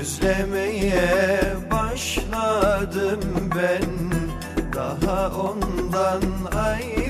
Özlemeye başladım ben. Daha ondan ayrı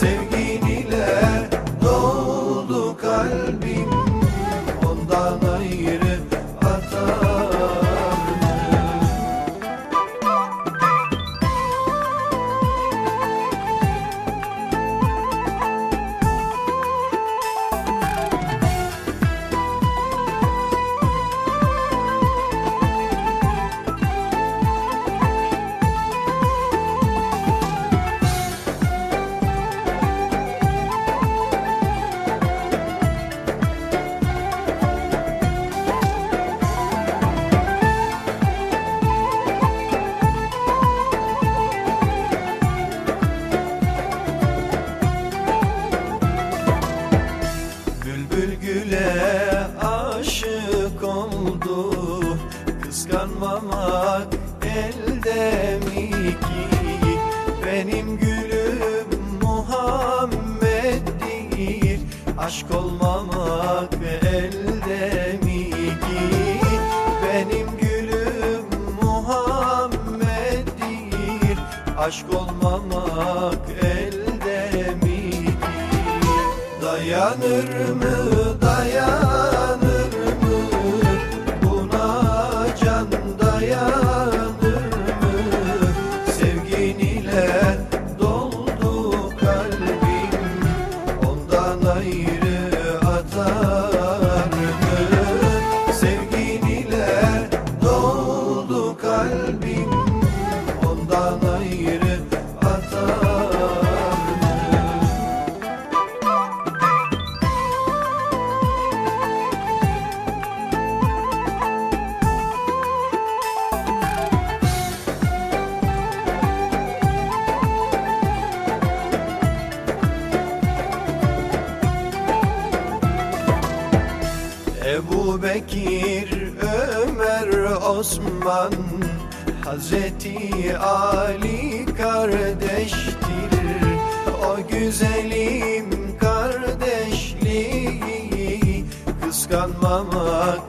sevgin ile doldu kalbim ondan oldu? Kıskanmamak elde mi ki? Benim gülüm Muhammed'dir. Aşk olmamak elde mi ki? Benim gülüm Muhammed'dir. Aşk olmamak elde mi ki? Dayanır mı dayanır Ebu Bekir, Ömer, Osman Hazreti Ali kardeştir. O güzelim kardeşliği Kıskanmamak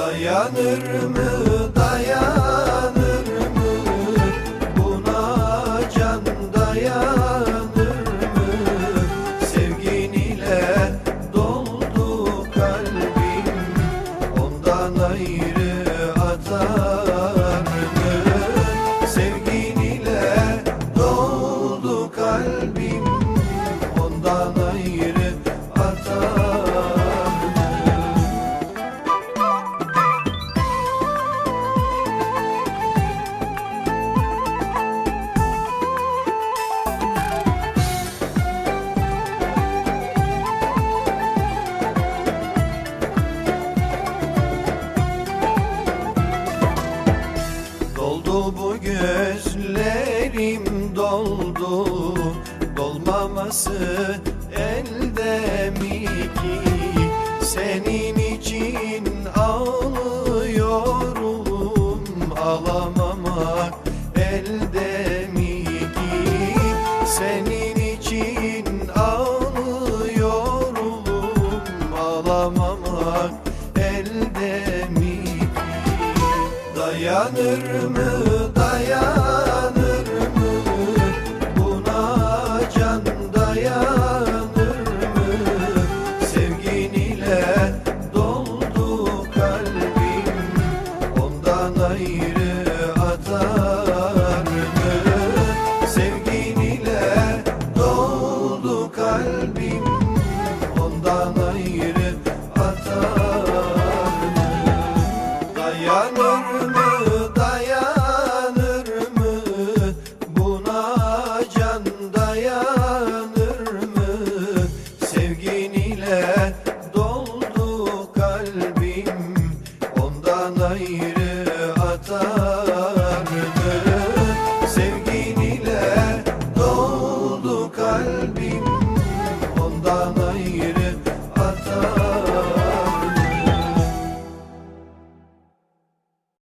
Dayanır mı dayanır mı? Buna can dayanır mı? Sevgin ile doldu kalbim ondan ayrı atar mı? Sevgin ile doldu kalbim Dolmaması elde mi ki? Senin için ağlıyorum Ağlamamak elde mi ki? Senin için ağlıyorum Ağlamamak elde mi ki? Dayanır mı ondan